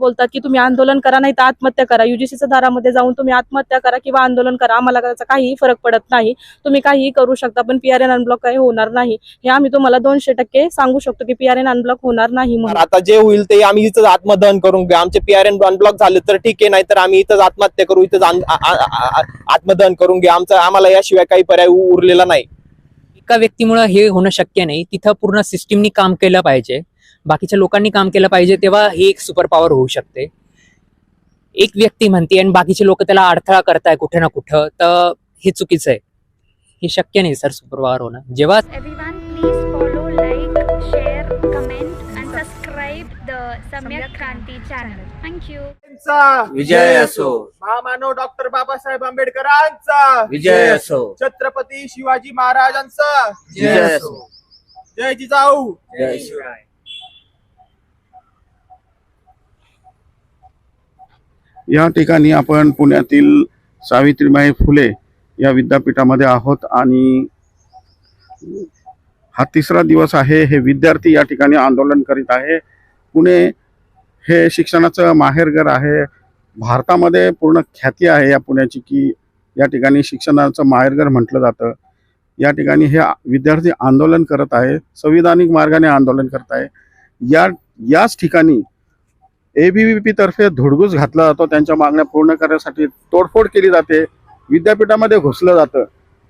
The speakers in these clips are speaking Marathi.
बोलतात की तुम्ही आंदोलन करा नाही तर आत्महत्या करा. युजीसीच्या दारामध्ये जाऊन तुम्ही आत्महत्या करा किंवा आंदोलन करा. आम्हाला त्याचा काहीही फरक पडत नाही. तुम्ही काहीही करू शकता पण पीआरएन अनब्लॉक काही होणार नाही. हे आम्ही तुम्हाला दोनशे टक्के सांगू शकतो की पीआरएन अनब्लॉक होणार नाही म्हणून. आता जे होईल ते आम्ही इथंच आत्मदहन करून घेऊ. आमचे पीआरएन अनब्लॉक झाले तर ठीक आहे नाही तर आम्ही इथंच आत्महत्या करू इथंच आ- आत्मदहन करून घेऊ. आमचं आम्हाला याशिवाय काही पर्याय उरलेला नाही. एका व्यक्तीमुळे हे होणं शक्य नाही. तिथं पूर्ण सिस्टीमनी काम केलं पाहिजे. बाकीच्या लोकांनी काम केलं पाहिजे तेव्हा ही एक सुपर पॉवर होऊ शकते. एक व्यक्ती म्हणते आणि बाकीचे लोक त्याला अडथळा करताय कुठे ना कुठं तर हे चुकीचं आहे. हे शक्य नाही सर सुपर पॉवर होणं. जेव्हा विजय असो. महामानव डॉक्टर बाबासाहेब आंबेडकरांचा. विजय असो. छत्रपती शिवाजी महाराजांचा. जय असो. जय जिजाऊ. जय शिवराय या ठिकाणी आपण पुण्यातील सावित्रीबाई फुले या विद्यापीठामध्ये आहोत आणि हा तिसरा दिवस आहे. हे विद्यार्थी या ठिकाणी आंदोलन करीत आहे. पुणे हे शिक्षणाचं माहेरघर आहे. भारतामध्ये पूर्ण ख्याती आहे या पुण्याची की या ठिकाणी शिक्षणाचं माहेरघर म्हटलं जातं. या ठिकाणी हे विद्यार्थी आंदोलन करत आहे संविधानिक मार्गाने आंदोलन करत आहे या याच ठिकाणी एबीव्हीपी तर्फे धुडगूस घातला जातो. त्यांच्या मागण्या पूर्ण करण्यासाठी तोडफोड केली जाते. विद्यापीठामध्ये घुसलं जातं.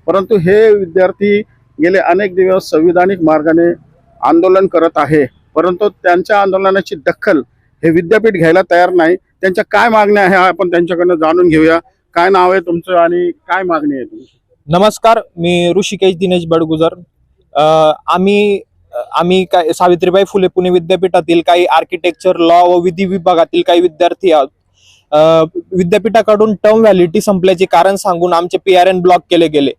परंतु हे विद्यार्थी गेले अनेक दिवस संविधानिक मार्गाने आंदोलन करत आहे. परंतु त्यांच्या आंदोलनाची दखल हे विद्यापीठ घ्यायला तयार नाही. त्यांच्या काय मागण्या आहे आपण त्यांच्याकडनं जाणून घेऊया. काय नाव आहे तुमचं आणि काय मागणी आहे तुमची? नमस्कार मी ऋषिकेश दिनेश बडगुजर. आम्ही आम्ही काय सावित्रीबाई फुले पुणे विद्यापीठातील काही आर्किटेक्चर लॉ व विधी विभागातील काही विद्यार्थी आहोत. विद्यापीठाकडून टर्म व्हॅलिडिटी संपल्याचे कारण सांगून आमचे पी आर एन ब्लॉक केले गेले.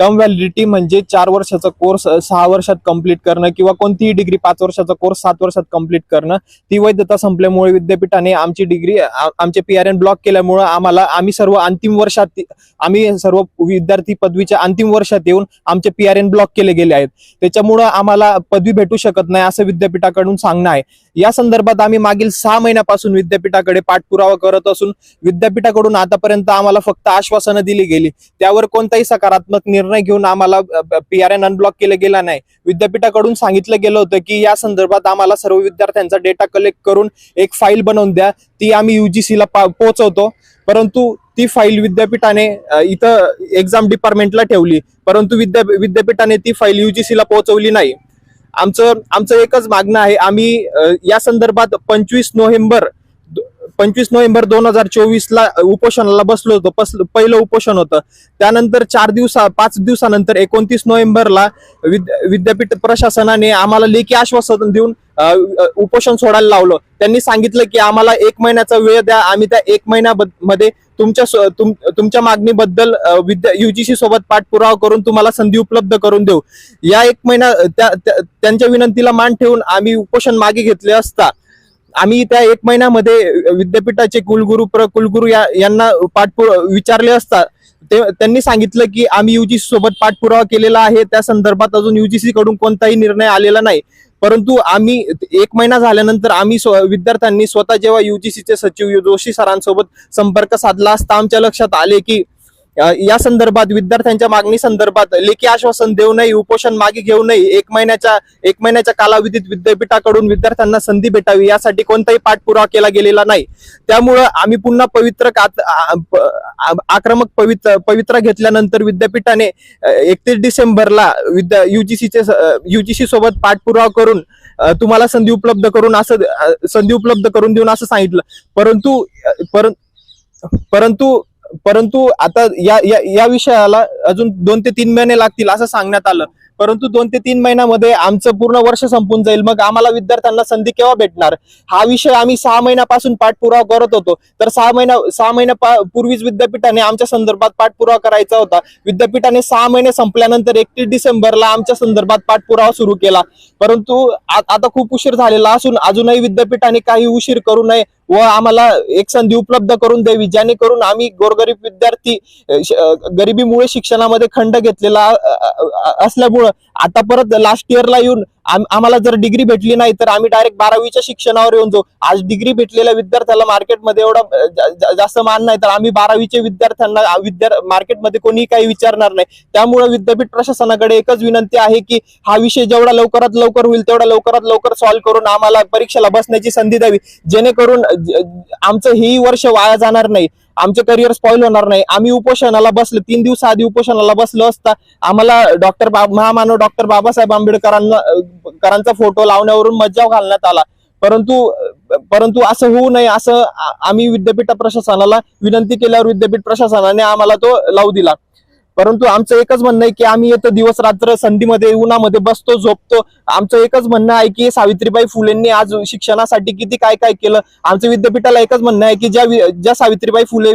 टर्म व्हॅलिडिटी म्हणजे चार वर्षाचा कोर्स सहा वर्षात कंप्लीट करणं किंवा कोणतीही डिग्री पाच वर्षाचा कोर्स सात वर्षात कंप्लीट करणं. ती वैधता संपल्यामुळे विद्यापीठाने आमची डिग्री आमचे पी आर एन ब्लॉक केल्यामुळे आम्हाला आम्ही सर्व अंतिम वर्षात आम्ही सर्व विद्यार्थी पदवीच्या अंतिम वर्षात येऊन आमचे पी आर एन ब्लॉक केले गेले आहेत. त्याच्यामुळं आम्हाला पदवी भेटू शकत नाही असं विद्यापीठाकडून सांगणं आहे. या संदर्भात आम्ही मागील सहा महिन्यापासून विद्यापीठाकडे पाठपुरावा करत असून विद्यापीठाकडून आतापर्यंत आम्हाला फक्त आश्वासनं दिली गेली. त्यावर कोणताही सकारात्मक निर्णय घेऊन आम्हाला पी आर एन अनब्लॉक केलं गेला नाही. विद्यापीठाकडून सांगितलं गेलं होतं की या संदर्भात आम्हाला सर्व विद्यार्थ्यांचा डेटा कलेक्ट करून एक फाईल बनवून द्या. ती आम्ही युजीसीला पोहोचवतो. परंतु ती फाईल विद्यापीठाने इथं एक्झाम डिपार्टमेंटला ठेवली. परंतु विद्या विद्यापीठाने ती फाईल युजीसीला पोहोचवली नाही. आमचं आमचं एकच मागणं आहे. आम्ही या संदर्भात पंचवीस नोव्हेंबर पंचवीस नोव्हेंबर दोन हजार चोवीस ला उपोषणाला बसलो होतो. पहिलं उपोषण होतं. त्यानंतर चार दिवसा पाच दिवसानंतर एकोणतीस नोव्हेंबरला विद्या विद्यापीठ प्रशासनाने आम्हाला लेखी आश्वासन देऊन उपोषण सोडायला लावलं. त्यांनी सांगितलं की आम्हाला एक महिन्याचा वेळ द्या. आम्ही त्या एक महिन्यामध्ये तुमच्या तुम- तुमच्या मागणीबद्दल विद्या युजीसी सोबत पाठपुरावा करून तुम्हाला संधी उपलब्ध करून देऊ. या एक महिना त्या- त्यांच्या विनंतीला मान ठेवून आम्ही उपोषण मागे घेतले असता आम्ही त्या एक महिन्यामध्ये विद्यापीठाचे कुलगुरू प्र कुलगुरू या यांना पाठपुर विचारले असता ते त्यांनी सांगितलं की आम्ही युजीसी सोबत पाठपुरावा केलेला आहे. त्या संदर्भात अजून युजीसी कडून कोणताही निर्णय आलेला नाही. परंतु आम्ही एक महिना झाल्यानंतर आम्ही स्व- विद्यार्थ्यांनी स्वतः जेव्हा युजीसीचे सचिव जोशी सरांसोबत संपर्क साधला असता आमच्या लक्षात आले की या संदर्भात विद्यार्थ्यांच्या मागणी संदर्भात लेखी आश्वासन देऊ नये उपोषण मागे घेऊ नये एक महिन्याच्या एक महिन्याच्या कालावधीत विद्यापीठाकडून विद्यार्थ्यांना संधी भेटावी यासाठी कोणताही पाठपुरावा केला गेलेला नाही. त्यामुळं आम्ही पुन्हा पवित्र कात- आक्रमक पवित्र पवित्रा घेतल्यानंतर विद्यापीठाने एकतीस डिसेंबरला विद्या युजीसीचे युजीसी सोबत पाठपुरावा करून तुम्हाला संधी उपलब्ध करून असं संधी उपलब्ध करून देऊन असं सांगितलं. परंतु परंतु परंतु आता या या या विषयाला अजून दोन ते तीन महिने लागतील असं सांगण्यात आलं. परंतु दोन ते तीन महिन्यामध्ये आमचं पूर्ण वर्ष संपून जाईल. मग आम्हाला विद्यार्थ्यांना संधी केव्हा भेटणार? हा विषय आम्ही सहा महिन्यापासून पाठपुरावा करत होतो. तर सहा महिन्या सहा महिन्या पा- पूर्वीच विद्यापीठाने आमच्या संदर्भात पाठपुरावा करायचा होता. विद्यापीठाने सहा महिने संपल्यानंतर एकतीस डिसेंबरला आमच्या संदर्भात पाठपुरावा सुरू केला. परंतु आता खूप उशीर झालेला असून अजूनही विद्यापीठाने काही उशीर करू नये व आम्हाला एक संधी उपलब्ध करून द्यावी जेणेकरून आम्ही गोरगरीब विद्यार्थी गरिबीमुळे शिक्षणामध्ये खंड घेतलेला असल्यामुळं आता परत लास्ट इयरला येऊन आम्हाला जर डिग्री भेटली नाही तर आम्ही डायरेक्ट बारावीच्या शिक्षणावर येऊन जाऊ. आज डिग्री भेटलेल्या विद्यार्थ्याला मार्केटमध्ये एवढा जास्त मान नाही तर आम्ही बारावीच्या विद्यार्थ्यांना विद्यार्थी मार्केटमध्ये कोणी काही विचारणार नाही. त्यामुळे विद्यापीठ प्रशासनाकडे एकच विनंती आहे की हा विषय जेवढा लवकरात लवकर होईल तेवढा लवकरात लवकर सॉल्व्ह करून आम्हाला परीक्षेला बसण्याची संधी द्यावी. जेणेकरून आमचं ही वर्ष वाया जाणार नाही. आमचे करिअर स्पॉईल होणार नाही. आम्ही उपोषणाला बसलो. तीन दिवस आधी उपोषणाला बसलो असता. आम्हाला डॉक्टर महामानव डॉक्टर बाबासाहेब आंबेडकरांना करांचा फोटो लावण्यावरून मज्जाव घालण्यात आला. परंतु परंतु असं होऊ नये असं आम्ही विद्यापीठ प्रशासनाला विनंती केल्यावर विद्यापीठ प्रशासनाने आम्हाला तो लावू दिला. परंतु आमचं एकच म्हणणं आहे की आम्ही येतो दिवस रात्र संधीमध्ये उन्हामध्ये बसतो झोपतो. आमचं एकच म्हणणं आहे की सावित्रीबाई फुलेंनी आज शिक्षणासाठी किती काय काय केलं? आमचं विद्यापीठाला एकच म्हणणं आहे की ज्या ज्या सावित्रीबाई फुले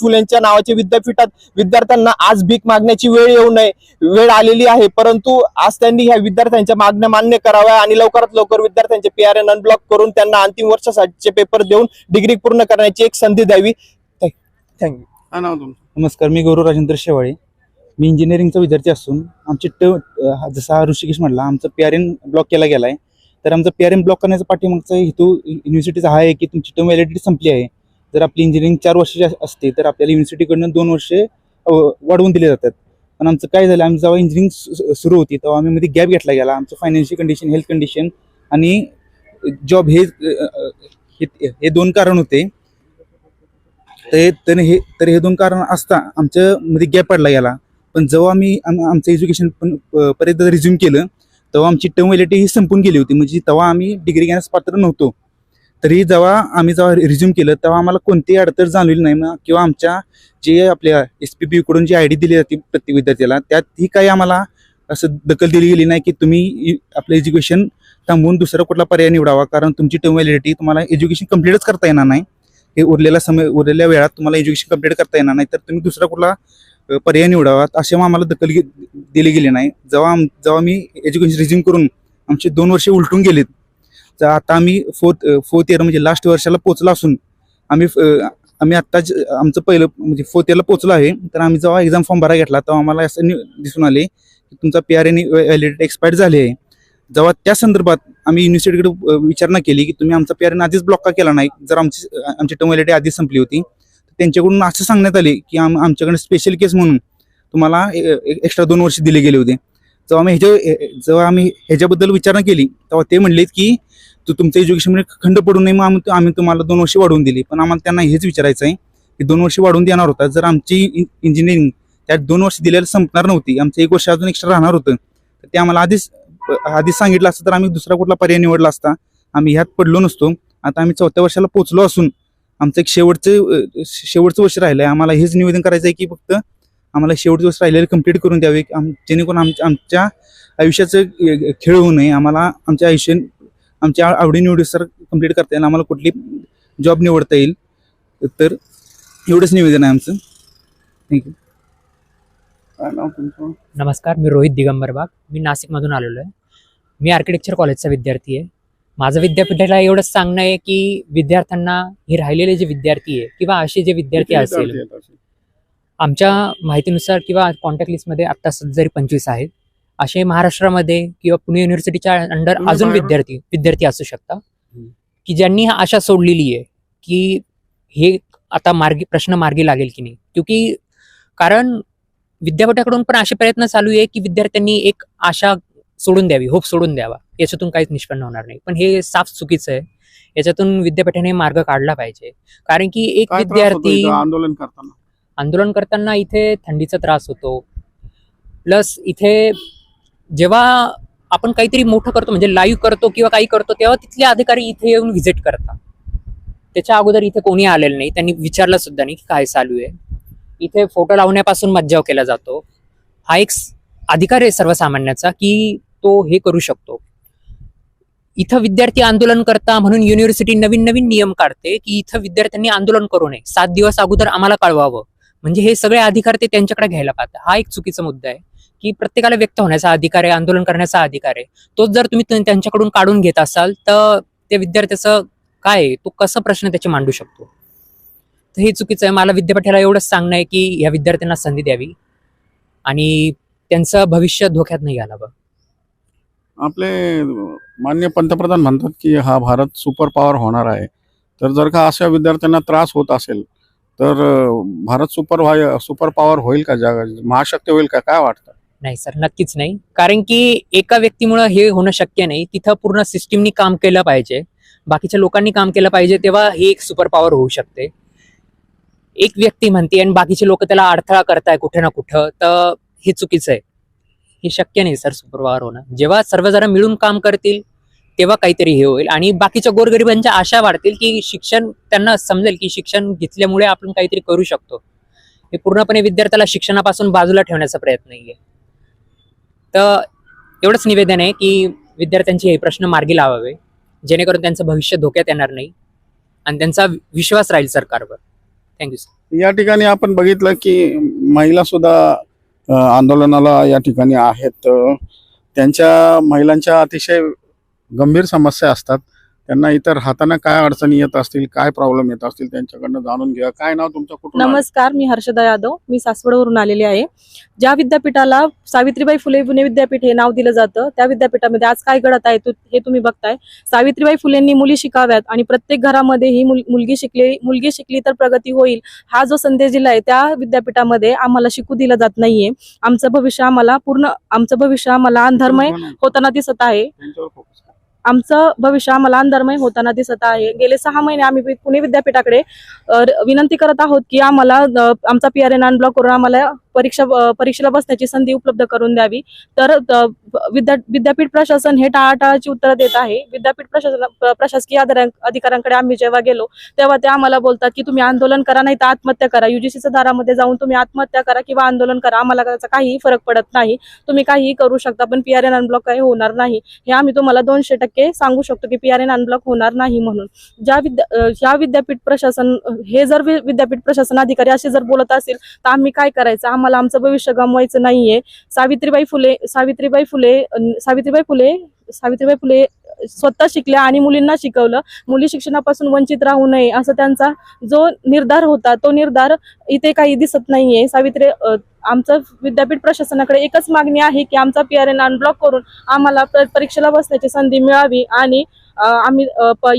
फुलेंच्या नावाच्या विद्यापीठात विद्यार्थ्यांना आज भीक मागण्याची वेळ येऊ नये वेळ आलेली आहे. परंतु आज त्यांनी ह्या विद्यार्थ्यांच्या मागण्या मान्य कराव्या आणि लवकरात लवकर विद्यार्थ्यांचे पी आर एन अनब्लॉक करून त्यांना अंतिम वर्षासाठीचे पेपर देऊन डिग्री पूर्ण करण्याची एक संधी द्यावी. थँक्यू नमस्कार मी गौरव राजेंद्र शेवाळे. मी इंजिनिअरिंगचा विद्यार्थी असून आमची ट जसा हा ऋषिकेश म्हटला आमचा पी एन ब्लॉक केला गेला आहे तर आमचा पी आर एन ब्लॉक करण्याचा पाठीमागचा हेतू युनिव्हर्सिटीचा हा आहे की तुमची टर्म व्हॅलिडिटी संपली आहे. जर आपली इंजिनिअरिंग चार वर्षाची असते तर आपल्याला युनिव्हर्सिटीकडनं दोन वर्षे वाढवून दिले जातात. पण आमचं काय झालं आम्ही जेव्हा इंजिनिअरिंग सुरू होती तेव्हा आम्ही मध्ये गॅप घेतला गेला. आमचं फायनान्शियल कंडिशन हेल्थ कंडिशन आणि जॉब हे हे दोन कारण होते. तर हे तर हे तर हे दोन कारण असता आमच्या मध्ये गॅप पडला गेला. पण जेव्हा आम्ही आमचं एज्युकेशन पण पर्यंत परत रिझ्यूम केलं तेव्हा आमची टर्म व्हॅलिटी ही संपून गेली होती. म्हणजे तेव्हा आम्ही डिग्री घेण्यास पात्र नव्हतो. तरी जेव्हा आम्ही जेव्हा रिझ्यूम केलं तेव्हा आम्हाला कोणतीही अडचण जाणवली नाही. मग किंवा आमच्या जे आपल्या एस पी कडून जी आय डी दिली जाते प्रत्येक विद्यार्थ्याला त्यात ही काही आम्हाला असं दखल दिली गेली नाही की तुम्ही आपलं एज्युकेशन थांबवून दुसरा कुठला पर्याय निवडावा. कारण तुमची टर्म व्हॅलिडिटी तुम्हाला एज्युकेशन कम्प्लीटच करता येणार नाही. हे उरलेला समय उरलेल्या वेळात तुम्हाला एज्युकेशन कंप्लीट करता येणार नाही. तर तुम्ही दुसरा कुठला पर्याय निवडावा असे मग आम्हाला दखल दिली गेली नाही. जेव्हा आम- जेव्हा मी एज्युकेशन रिझ्यूम करून आमचे दोन वर्षे उलटून गेलेत तर आता आम्ही फोर्थ फोर्थ इयर म्हणजे लास्ट वर्षाला पोचला असून आम्ही आम्ही आत्ताच आमचं पहिलं म्हणजे फोर्थ इयरला पोचलो आहे तर आम्ही जेव्हा एक्झाम फॉर्म भरा घेतला तेव्हा आम्हाला असं दिसून आले की तुमचा P R N validity expired झाली आहे. जेव्हा त्या संदर्भात आम्ही युनिव्हर्सिटीकडे विचारणा केली की तुम्ही आमचा पी आर एन आधीच ब्लॉक का केला नाही? जर आमची आमची टर्म व्हॅलिडिटी आधीच संपली होती त्यांच्याकडून असं सांगण्यात आले की आम आमच्याकडे स्पेशल केस म्हणून तुम्हाला एक्स्ट्रा दोन वर्ष दिले गेले होते. जेव्हा आम्ही ह्याच्या जेव्हा आम्ही ह्याच्याबद्दल विचारणा केली तेव्हा ते म्हणलेत की तू तुमचं एज्युकेशनमध्ये खंड पडू नये मग आम्ही आम्ही तुम्हाला दोन वर्ष वाढवून दिली. पण आम्हाला त्यांना हेच विचारायचं आहे की दोन वर्ष वाढवून देणार होता. जर आमची इंजिनिअरिंग त्यात दोन वर्ष दिलेलं संपणार नव्हती आमचं एक वर्ष अजून एक्स्ट्रा राहणार होतं तर ते आम्हाला आधीच आधीच सांगितलं असतं तर आम्ही दुसरा कुठला पर्याय निवडला असता. आम्ही ह्यात पडलो नसतो. आता आम्ही चौथ्या वर्षाला पोचलो असून आमचं एक शेवटचं शेवटचं वर्ष राहिलं आहे आम्हाला हेच निवेदन करायचं आहे की फक्त आम्हाला शेवटचं वर्ष राहिलेलं कंप्लीट करून द्यावे. आम जेणेकरून आमच्या आमच्या आयुष्याचं खेळ होऊ नये. आम्हाला आमच्या आयुष्य आमच्या आवडीनिवडीनुसार कंप्लीट करता येईल. आम्हाला कुठली जॉब निवडता येईल. तर एवढंच निवेदन आहे आमचं. थँक्यू नमस्कार मी रोहित दिगंबर बाग. मी नाशिकमधून आलेलो आहे. मी आर्किटेक्चर कॉलेजचा विद्यार्थी आहे. माझं विद्यापीठाला एवढंच सांगणं आहे की विद्यार्थ्यांना हे राहिलेले जे विद्यार्थी आहे किंवा असे जे विद्यार्थी असेल? आमच्या माहितीनुसार किंवा कॉन्टॅक्ट लिस्टमध्ये आत्ता सध्या पंचवीस आहेत. असे महाराष्ट्रामध्ये किंवा पुणे युनिव्हर्सिटीच्या अंडर अजून? विद्यार्थी विद्यार्थी असू शकता. की ज्यांनी हा आशा सोडलेली आहे की हे आता मार्गी प्रश्न मार्गी लागेल की नाही. क्योंकि कारण विद्यापीठाकडून पण असे प्रयत्न चालू आहे की विद्यार्थ्यांनी एक आशा सोडून द्यावी होप सोडून द्यावा. याच्यातून काहीच निष्पन्न होणार नाही. पण हे साफ चुकीचं आहे. याच्यातून विद्यापीठाने मार्ग काढला पाहिजे. कारण की एक विद्यार्थी आंदोलन करताना? आंदोलन करताना इथे थंडीचा त्रास होतो. प्लस इथे जेव्हा आपण काहीतरी मोठं करतो म्हणजे लाईव्ह करतो किंवा काही करतो तेव्हा तिथले अधिकारी इथे येऊन व्हिजिट करतात. त्याच्या अगोदर इथे कोणी आलेलं नाही. त्यांनी विचारलं सुद्धा नाही की काय चालू आहे. इथे फोटो लावण्यापासून मज्जाव केला जातो. हा एक अधिकार आहे सर्वसामान्याचा की तो हे करू शकतो. इथं विद्यार्थी आंदोलन करता म्हणून युनिव्हर्सिटी नवीन नवीन नियम काढते की इथं विद्यार्थ्यांनी आंदोलन करू नये. सात दिवस अगोदर आम्हाला कळवावं. म्हणजे हे सगळे अधिकार ते त्यांच्याकडे घ्यायला पाहतात. हा एक चुकीचा मुद्दा आहे की प्रत्येकाला व्यक्त होण्याचा अधिकार आहे आंदोलन करण्याचा अधिकार आहे. तोच जर तुम्ही त्यांच्याकडून काढून घेत असाल तर त्या विद्यार्थ्याचं काय आहे? तो कसा प्रश्न त्याचे मांडू शकतो? तर हे चुकीचं आहे. मला विद्यापीठाला एवढंच सांगणं आहे की या विद्यार्थ्यांना संधी द्यावी आणि त्यांचं भविष्य धोक्यात नाही घालावं. आपले मान्य पंतप्रधान म्हणतात की हा भारत सुपर पॉवर होणार आहे. तर जर का अशा विद्यार्थ्यांना त्रास होत असेल तर Bharat super why super power होईल का जगा महाशक्ती होईल का? काय वाटतं? नाही सर नक्कीच नाही. कारण की एका व्यक्तीमुळं हे होणं शक्य नाही. तिथं पूर्ण सिस्टीमनी काम केलं पाहिजे. बाकीच्या लोकांनी काम केलं पाहिजे तेव्हा ही एक सुपर पॉवर होऊ शकते. एक व्यक्ती म्हणते आणि बाकीचे लोक त्याला अडथळा करताय कुठे ना कुठं तर हे चुकीचं आहे. हे शक्य नाही सर सुपर होणं. जेव्हा सर्वजण मिळून काम करतील तेव्हा काहीतरी हे होईल. आणि बाकीच्या गोरगरिबांच्या आशा वाढतील की शिक्षण त्यांना समजेल की शिक्षण घेतल्यामुळे आपण काहीतरी करू शकतो. हे पूर्णपणे विद्यार्थ्याला शिक्षणापासून बाजूला ठेवण्याचा प्रयत्न आहे तर एवढंच निवेदन आहे की विद्यार्थ्यांचे हे प्रश्न मार्गी लावावे जेणेकरून त्यांचं भविष्य धोक्यात येणार नाही आणि त्यांचा विश्वास राहील सरकारवर. थँक्यू सर या ठिकाणी आपण बघितलं की महिला सुद्धा आंदोलनाला या ठिकाणी आहेत. त्यांच्या महिलांच्या अतिशय गंभीर समस्या असतात. त्यांना इतर हाताने काय अडचणी येत असतील काय प्रॉब्लेम येत असतील त्यांच्याकडनं जाणून घ्या. काय नाव तुमचं? कुठून आलं? नमस्कार मी हर्षदा यादव. मी सासवडवरून आलेली आहे. ज्या विद्यापीठाला सावित्रीबाई फुले पुणे विद्यापीठ हे नाव दिलं जातं त्या विद्यापीठामध्ये आज काय घडत आहे तो- हे तुम्ही बघताय. सावित्रीबाई फुलेंनी मुली शिकाव्यात आणि प्रत्येक घरामध्ये ही मुल- मुलगी शिकली मुलगी शिकली तर प्रगती होईल. हा जो संदेश दिला आहे त्या विद्यापीठामध्ये आम्हाला शिकू दिलं जात नाहीये. आमचं भविष्य आम्हाला पूर्ण आमचं भविष्य आम्हाला अंधर्मय होताना दिसत आहे. त्यांच्यावर focus करा. आमचं भविष्य आम्हाला अंधर्मय होताना दिसत आहे. गेले सहा महिने आम्ही पुणे विद्यापीठाकडे विनंती करत आहोत की आम्हाला आमचा पी आर एन अनब्लॉक करून आम्हाला परीक्षा परीक्षेला बसण्याची संधी उपलब्ध करून द्यावी. तर विद्या विद्यापीठ प्रशासन हे टाळाटाळाची उत्तरं देत आहे. विद्यापीठ प्रशासन प्रशासकीय अधिकाऱ्यांकडे आम्ही जेव्हा गेलो तेव्हा ते आम्हाला बोलतात की तुम्ही आंदोलन करा नाही तर आत्महत्या करा. युजीसीच्या दारामध्ये जाऊन तुम्ही आत्महत्या करा किंवा आंदोलन करा. आम्हाला त्याचा काहीही फरक पडत नाही. तुम्ही काहीही करू शकता पण पी अनब्लॉक काही होणार नाही. हे आम्ही तुम्हाला दोनशे टक्के सांगू शकतो की पी आर एन अनब्लॉक होणार नाही म्हणून. ज्या विद्या ह्या विद्यापीठ प्रशासन हे जर वि- विद्यापीठ प्रशासन अधिकारी असे जर बोलत असेल तर आम्ही काय करायचं? आम्हाला आमचं भविष्य गमवायचं नाहीये. सावित्रीबाई फुले सावित्रीबाई फुले सावित्रीबाई फुले सावित्रीबाई फुले स्वतः शिकल्या आणि मुलींना शिकवलं. मुली शिक्षणापासून वंचित राहू नये असं त्यांचा जो निर्धार होता तो निर्धार इथे काही दिसत नाहीये. सावित्री आमचं विद्यापीठ प्रशासनाकडे एकच मागणी आहे की आमचा पी आर एन अनब्लॉक करून आम्हाला परीक्षेला बसण्याची संधी मिळावी आणि आम्ही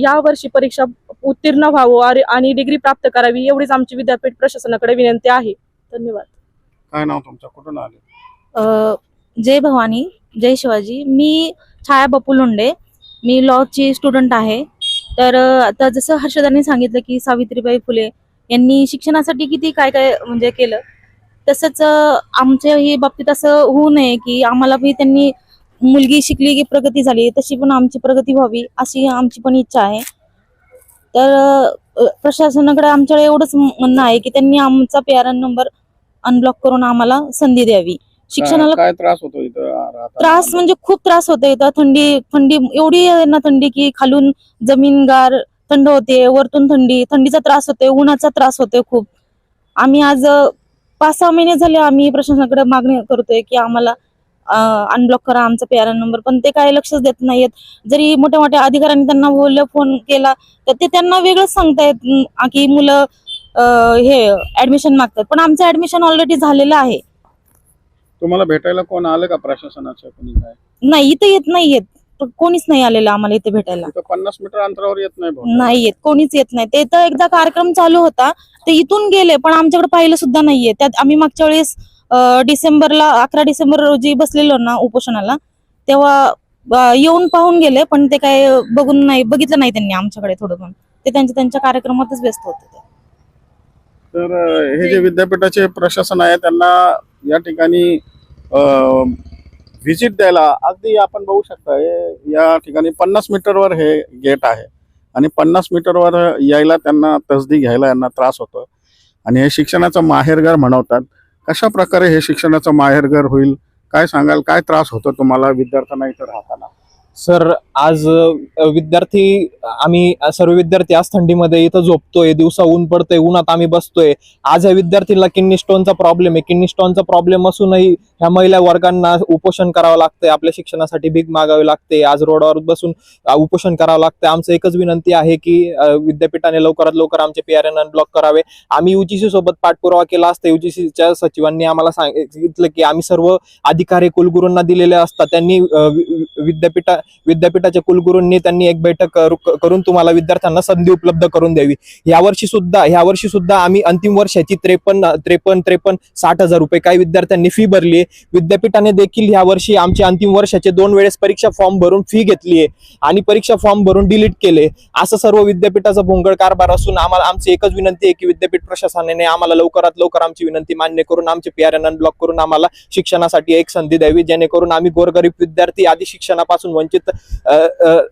या वर्षी परीक्षा उत्तीर्ण व्हावं आणि डिग्री प्राप्त करावी एवढीच आमची विद्यापीठ प्रशासनाकडे विनंती आहे. धन्यवाद. काय नाव तुमचं? कुठून आले? अ, जय भवानी जय शिवाजी. मी छाया बपू लोंडे मी लॉची स्टुडंट आहे. तर अ, आता जसं हर्षदांनी सांगितलं की सावित्रीबाई फुले यांनी शिक्षणासाठी किती काय काय म्हणजे केलं तसंच अ, आमच्याही बाबतीत असं होऊ नये की आम्हाला बी त्यांनी मुलगी शिकली की प्रगती झाली तशी पण आमची प्रगती व्हावी अशी आमची पण इच्छा आहे. तर अ, प्रशासनाकडे आमच्याकडे एवढंच म्हणणं आहे की त्यांनी आमचा P R N number unblock करून आम्हाला संधी द्यावी. शिक्षणाला काय त्रास होतो इथं? त्रास म्हणजे खूप त्रास होतो इथं. थंडी थंडी एवढी आहे ना थंडी की खालून जमीन गार थंड होते वरतून थंडी थंडीचा त्रास होते उन्हाचा त्रास होते खूप. आम्ही आज पाच सहा महिने झाले आम्ही प्रशासनाकडे मागणी करतोय की आम्हाला अनब्लॉक करा आमचा पी आर एन नंबर पण ते काय लक्षच देत नाहीयेत. जरी मोठ्या मोठ्या अधिकाऱ्यांनी त्यांना बोललं फोन केला तर ते त्यांना वेगळंच सांगतायत की मुलं हे ऍडमिशन मागतात. पण आमचं ऍडमिशन ऑलरेडी झालेलं आहे. तुम्हाला भेटायला कोण आलं का प्रशासनाचं? कोणी काय? नाही इथे येत नाही येत. कोणीच नाही आलेलं आम्हाला इथे भेटायला. इथं पन्नास मीटर अंतरावर येत नाही बहुतेक. नाही येत कोणीच येत नाही. ते तर एकदा कार्यक्रम चालू होता. ते इथून गेले पण आमच्याकडे पाहिलं सुद्धा नाहीये त्यात आम्ही मागच्या वेळेस अं, डिसेंबरला अकरा डिसेंबर रोजी बसलेलो ना उपोषणाला तेव्हा अं, येऊन पाहून गेले पण ते काय बघून नाही बघितलं नाही त्यांनी आमच्याकडे थोडं पण. ते त्यांच्या त्यांच्या कार्यक्रमातच व्यस्त होते ते. तर हे जे. विद्यापीठाचे प्रशासन आहे त्यांना या ठिकाणी व्हिजिट द्यायला अगदी आपण बघू शकता हे या ठिकाणी पन्नास मीटरवर हे गेट आहे. आणि पन्नास मीटरवर यायला त्यांना तसदी घ्यायला यांना त्रास होतो. आणि हे शिक्षणाचं माहेरघर म्हणवतात. कशा प्रकारे हे शिक्षणाचं माहेरघर होईल? काय सांगाल? काय त्रास होतो तुम्हाला विद्यार्थ्यांना इथं राहताना? सर आज विद्यार्थी आम्ही सर्व विद्यार्थी आज थंडीमध्ये इथं झोपतोय दिवसा ऊन पडतोय उन्हात आम्ही बसतोय. आज या विद्यार्थीला किडनी स्टोनचा प्रॉब्लेम आहे. किडनी स्टोनचा प्रॉब्लेम असूनही ह्या महिला वर्गांना उपोषण करावं लागतंय. आपल्या शिक्षणासाठी भीक मागावी लागते. आज रोडावर बसून उपोषण करावं लागतंय. आमचं एकच विनंती आहे की विद्यापीठाने लवकरात लवकर आमचे पी आर एन अनब्लॉक करावे. आम्ही युजीसी सोबत पाठपुरावा केला असता. युजीसीच्या सचिवांनी आम्हाला सांगितलं की आम्ही सर्व अधिकारी कुलगुरूंना दिलेले असतात. त्यांनी विद्यापीठा विद्यापीठाच्या कुलगुरूंनी त्यांनी एक बैठक करून तुम्हाला विद्यार्थ्यांना संधी उपलब्ध करून द्यावी. यावर्षी सुद्धा यावर्षी वर्षी सुद्धा आम्ही अंतिम वर्षाची त्रेपन्न त्रेपन्न त्रेपन्न साठ हजार रुपये काही विद्यार्थ्यांनी फी भरली आहे. विद्यापीठाने देखील ह्या वर्षी आमचे अंतिम वर्षाचे दोन वेळेस परीक्षा फॉर्म भरून फी घेतली आहे आणि परीक्षा फॉर्म भरून डिलीट केले असं सर्व विद्यापीठाचा भोंगळ कारभार असून आम्हाला आमची एकच विनंती आहे की विद्यापीठ प्रशासनाने आम्हाला लवकरात लवकर आमची विनंती मान्य करून आमचे पी आर करून आम्हाला शिक्षणासाठी एक संधी द्यावी. जेणेकरून आम्ही गोरगरीब विद्यार्थी आधी शिक्षणापासून वंचित अ,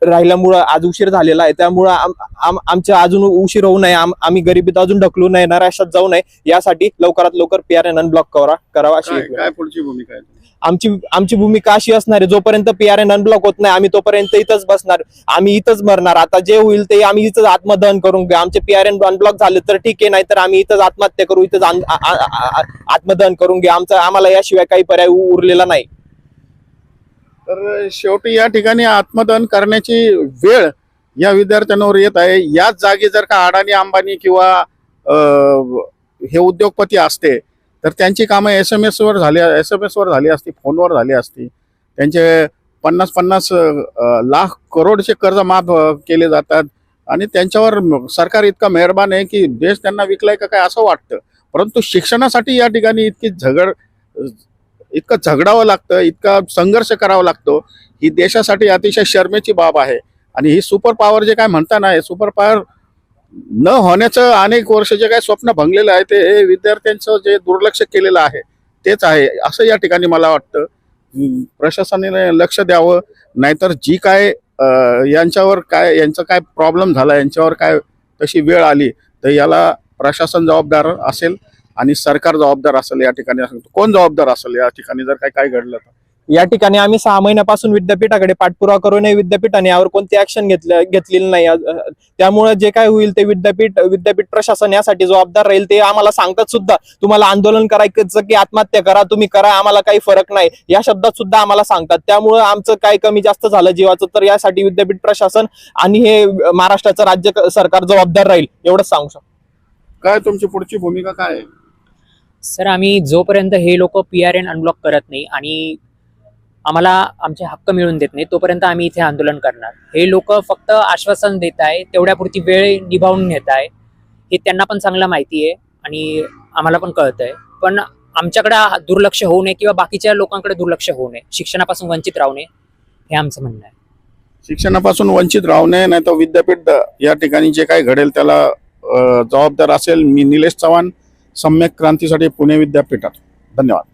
राहिल्यामुळं आज उशीर झालेला आहे. त्यामुळं आम- आम- आमच्या अजून उशीर होऊ नये. आम- आम्ही गरिबीत अजून ढकलू नये नराशात जाऊ नये. यासाठी लवकरात लवकर पी आर एन अनब्लॉक करा करावा अशी पुढची भूमिका आहे आमची आमची भूमिका अशी असणार आहे जोपर्यंत पी आर एन अनब्लॉक होत नाही आम्ही तोपर्यंत इथंच बसणार. आम्ही इथंच मरणार. आता जे होईल ते आम्ही इथंच आत्मदहन करून घेऊ. आमचे पी आर एन अनब्लॉक झाले तर ठीक आहे नाहीतर आम्ही इथंच आत्महत्या करू इथंच आत्मदहन करून घेऊ. आमचा आम्हाला याशिवाय काही पर्याय उरलेला नाही. तर शेवटी या ठिकाणी आत्मदहन करण्याची वेळ या विद्यार्थ्यांवर येत आहे. याच जागी जर का अडाणी अंबानी किंवा हे उद्योगपती असते तर त्यांची कामं एस एम एसवर झाली एस एम एसवर झाली असती फोनवर झाली असती. त्यांचे पन्नास पन्नास लाख करोडचे कर्ज माफ केले जातात आणि त्यांच्यावर सरकार इतका मेहरबान आहे की देश त्यांना विकलाय का काय असं वाटतं. परंतु शिक्षणासाठी या ठिकाणी इतकी झगड इतकं झगडावं लागतं इतका संघर्ष करावा लागतो. ही देशासाठी अतिशय शर्मेची बाब आहे. आणि ही सुपर पॉवर जे काय म्हणता ना हे सुपर पॉवर न होण्याचं अनेक वर्ष जे काय स्वप्न भंगलेलं आहे ते हे विद्यार्थ्यांचं जे दुर्लक्ष केलेलं आहे तेच आहे असं या ठिकाणी मला वाटतं. प्रशासनाने लक्ष द्यावं नाहीतर जी काय यांच्यावर काय यांचा काय प्रॉब्लेम झाला यांच्यावर काय तशी वेळ आली तर याला प्रशासन जबाबदार असेल. आणि सरकार जबाबदार असेल या ठिकाणी कोण जबाबदार असेल या ठिकाणी? जर काय काय घडलं तर. या ठिकाणी आम्ही सहा महिन्यापासून विद्यापीठाकडे पाठपुरावा करूनही विद्यापीठाने यावर कोणती ऍक्शन घेतलं घेतलेली नाही. त्यामुळे जे काय होईल ते विद्यापीठ विद्यापीठ प्रशासन यासाठी जबाबदार राहील ते आम्हाला सांगतात सुद्धा. तुम्हाला आंदोलन करायचं की आत्महत्या करा तुम्ही करा आम्हाला काही फरक नाही. या शब्दात सुद्धा आम्हाला सांगतात. त्यामुळे आमचं काय कमी जास्त झालं जीवाचं तर यासाठी विद्यापीठ प्रशासन आणि हे महाराष्ट्राचं राज्य सरकार जबाबदार राहील. एवढंच सांगू शकतो. काय तुमची पुढची भूमिका काय आहे? सर आम्ही जोपर्यंत हे लोक पी आर एन अनब्लॉक करत नाही आणि आम्हाला आमचे हक्क मिळवून देत नाही तोपर्यंत आम्ही इथे आंदोलन करणार. हे लोक फक्त आश्वासन देत आहे तेवढ्यापुरती वेळ निभावून घेत आहे. हे त्यांना पण चांगलं माहिती आहे आणि आम्हाला पण कळतंय. पण आमच्याकडे दुर्लक्ष होऊ नये किंवा बाकीच्या लोकांकडे दुर्लक्ष होऊ नये. शिक्षणापासून वंचित राहू नये हे आमचं म्हणणं आहे. शिक्षणापासून वंचित राहू नये नाही तर विद्यापीठ या ठिकाणी जे काही घडेल त्याला जबाबदार असेल मी निलेश चव्हाण. सम्यक क्रांतीसाठी पुणे विद्यापीठात. धन्यवाद.